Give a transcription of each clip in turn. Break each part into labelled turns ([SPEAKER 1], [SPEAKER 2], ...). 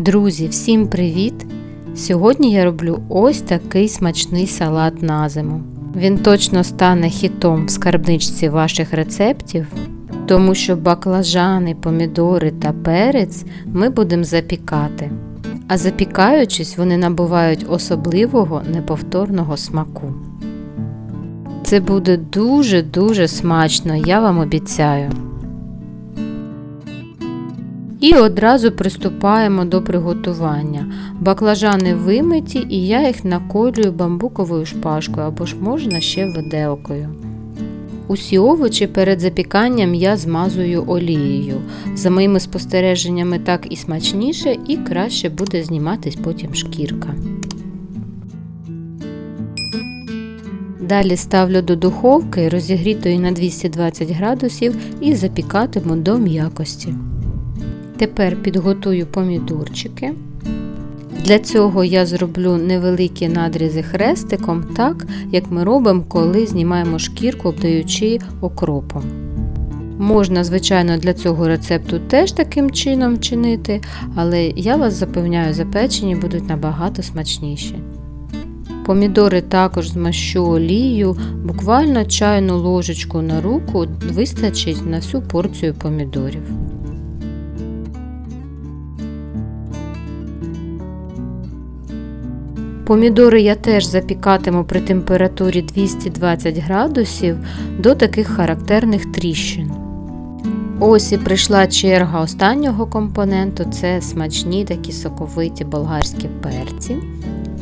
[SPEAKER 1] Друзі, всім привіт! Сьогодні я роблю ось такий смачний салат на зиму. Він точно стане хітом в скарбничці ваших рецептів, тому що баклажани, помідори та перець ми будемо запікати. А запікаючись, вони набувають особливого неповторного смаку. Це буде дуже-дуже смачно, я вам обіцяю. І одразу приступаємо до приготування. Баклажани вимиті, і я їх наколюю бамбуковою шпажкою або ж можна ще виделкою. Усі овочі перед запіканням я змазую олією. За моїми спостереженнями, так і смачніше, і краще буде зніматись потім шкірка. Далі ставлю до духовки розігрітої на 220 градусів і запікатиму до м'якості. Тепер підготую помідорчики. Для цього я зроблю невеликі надрізи хрестиком, так як ми робимо, коли знімаємо шкірку, обдаючи окропом. Можна, звичайно, для цього рецепту теж таким чином чинити, але я вас запевняю, запечені будуть набагато смачніші. Помідори також змащу олією, буквально чайну ложечку на руку вистачить на всю порцію помідорів. Помідори я теж запікатиму при температурі 220 градусів до таких характерних тріщин. Ось і прийшла черга останнього компоненту це смачні такі соковиті болгарські перці.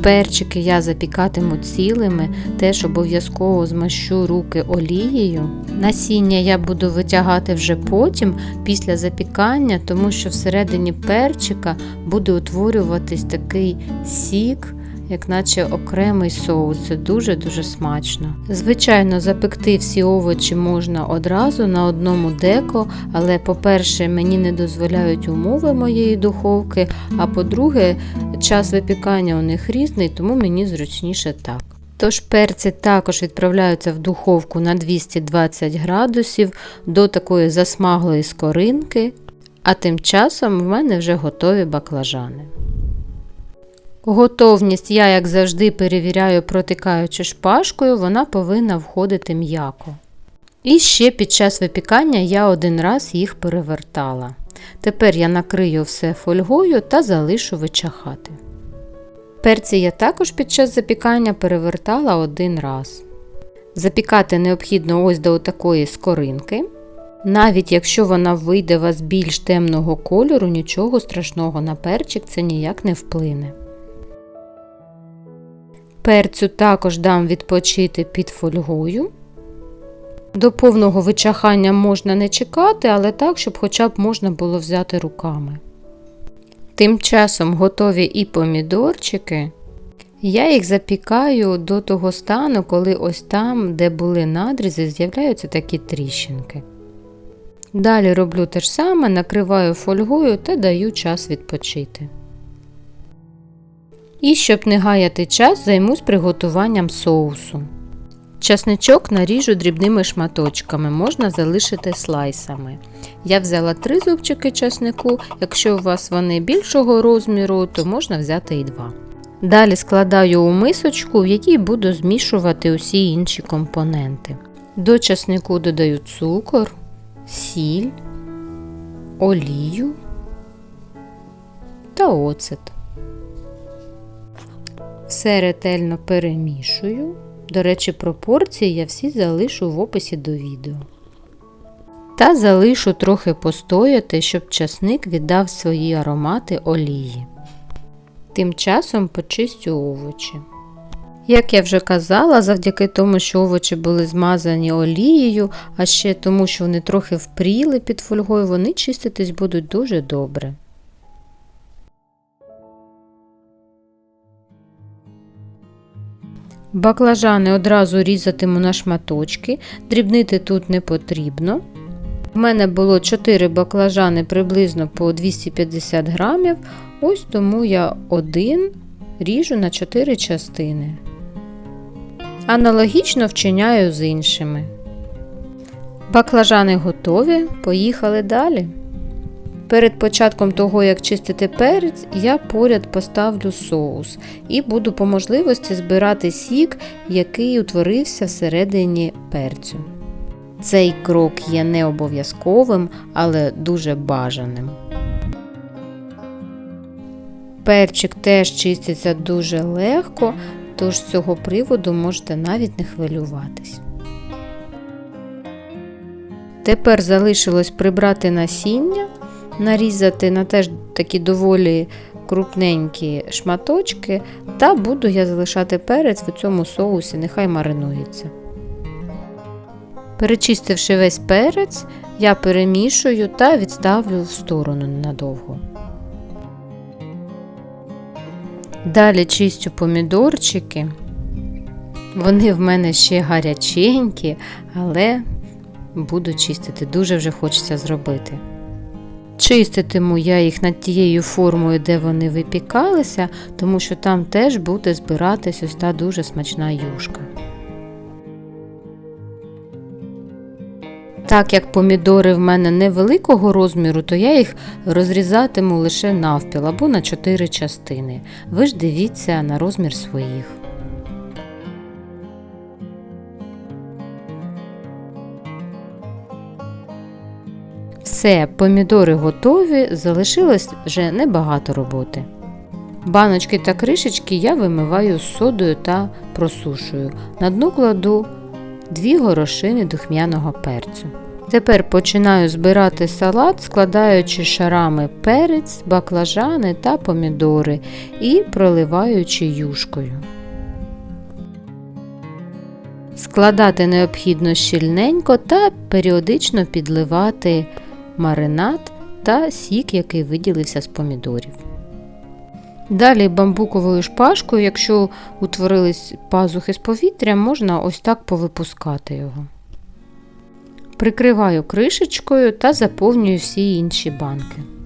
[SPEAKER 1] Перчики я запікатиму цілими, теж обов'язково змащу руки олією. Насіння я буду витягати вже потім, після запікання, тому що всередині перчика буде утворюватись такий сік як наче окремий соус. Це дуже-дуже смачно. Звичайно, запекти всі овочі можна одразу на одному деко, але, по-перше, мені не дозволяють умови моєї духовки, а по-друге, час випікання у них різний, тому мені зручніше так. Тож перці також відправляються в духовку на 220 градусів до такої засмаглої скоринки, а тим часом в мене вже готові баклажани. Готовність я, як завжди, перевіряю, протикаючи шпажкою, вона повинна входити м'яко. І ще під час випікання я один раз їх перевертала. Тепер я накрию все фольгою та залишу вичахати. Перці я також під час запікання перевертала один раз. Запікати необхідно ось до такої скоринки. Навіть якщо вона вийде у вас більш темного кольору, нічого страшного на перчик це ніяк не вплине. Перцю також дам відпочити під фольгою. До повного вичахання можна не чекати, але так, щоб хоча б можна було взяти руками. Тим часом готові і помідорчики. Я їх запікаю до того стану, коли ось там, де були надрізи, з'являються такі тріщинки. Далі роблю те ж саме, накриваю фольгою та даю час відпочити. І щоб не гаяти час, займусь приготуванням соусу. Часничок наріжу дрібними шматочками, можна залишити слайсами. Я взяла три зубчики часнику, якщо у вас вони більшого розміру, то можна взяти і два. Далі складаю у мисочку, в якій буду змішувати усі інші компоненти. До часнику додаю цукор, сіль, олію та оцет. Все ретельно перемішую. До речі, пропорції я всі залишу в описі до відео. Та залишу трохи постояти, щоб часник віддав свої аромати олії. Тим часом почистю овочі. Як я вже казала, завдяки тому, що овочі були змазані олією, а ще тому, що вони трохи впріли під фольгою, вони чиститись будуть дуже добре. Баклажани одразу різатиму на шматочки, дрібнити тут не потрібно. У мене було 4 баклажани приблизно по 250 грамів, ось тому я один ріжу на 4 частини. Аналогічно вчиняю з іншими. Баклажани готові, поїхали далі. Перед початком того, як чистити перець, я поряд поставлю соус і буду по можливості збирати сік, який утворився всередині перцю. Цей крок є не обов'язковим, але дуже бажаним. Перчик теж чиститься дуже легко, тож з цього приводу можете навіть не хвилюватись. Тепер залишилось прибрати насіння, нарізати на теж такі доволі крупненькі шматочки, та буду я залишати перець в цьому соусі, нехай маринується. Перечистивши весь перець, я перемішую та відставлю в сторону ненадовго. Далі чистю помідорчики. Вони в мене ще гаряченькі, але буду чистити, дуже вже хочеться зробити. Чиститиму я їх над тією формою, де вони випікалися, тому що там теж буде збиратись ось та дуже смачна юшка. Так як помідори в мене невеликого розміру, то я їх розрізатиму лише навпіл або на 4 частини. Ви ж дивіться на розмір своїх. Все, помідори готові, залишилось вже небагато роботи. Баночки та кришечки я вимиваю з содою та просушую. На дно кладу дві горошини духмяного перцю. Тепер починаю збирати салат, складаючи шарами перець, баклажани та помідори і проливаючи юшкою. Складати необхідно щільненько та періодично підливати маринад та сік, який виділився з помідорів. Далі бамбуковою шпажкою, якщо утворились пазухи з повітря, можна ось так повипускати його. Прикриваю кришечкою та заповнюю всі інші банки.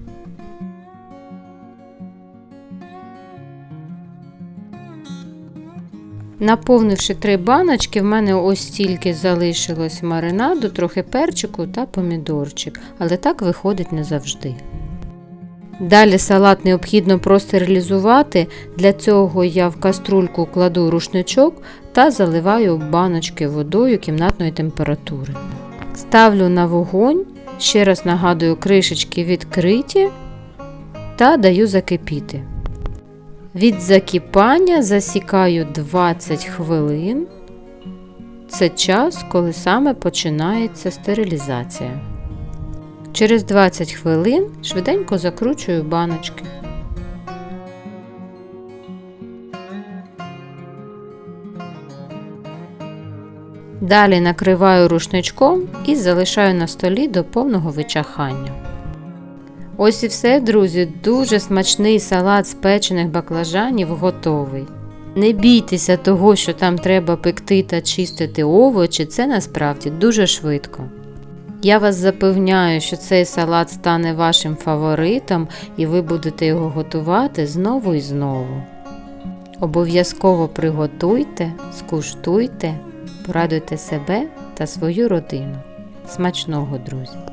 [SPEAKER 1] Наповнивши три баночки, в мене ось стільки залишилось маринаду, трохи перчику та помідорчик, але так виходить не завжди. Далі салат необхідно простерилізувати, для цього я в каструльку кладу рушничок та заливаю баночки водою кімнатної температури. Ставлю на вогонь, ще раз нагадую, кришечки відкриті та даю закипіти. Від закипання засікаю 20 хвилин. Це час, коли саме починається стерилізація. Через 20 хвилин швиденько закручую баночки. Далі накриваю рушничком і залишаю на столі до повного вичахання. Ось і все, друзі, дуже смачний салат з печених баклажанів готовий. Не бійтеся того, що там треба пекти та чистити овочі, це насправді дуже швидко. Я вас запевняю, що цей салат стане вашим фаворитом і ви будете його готувати знову і знову. Обов'язково приготуйте, скуштуйте, порадуйте себе та свою родину. Смачного, друзі!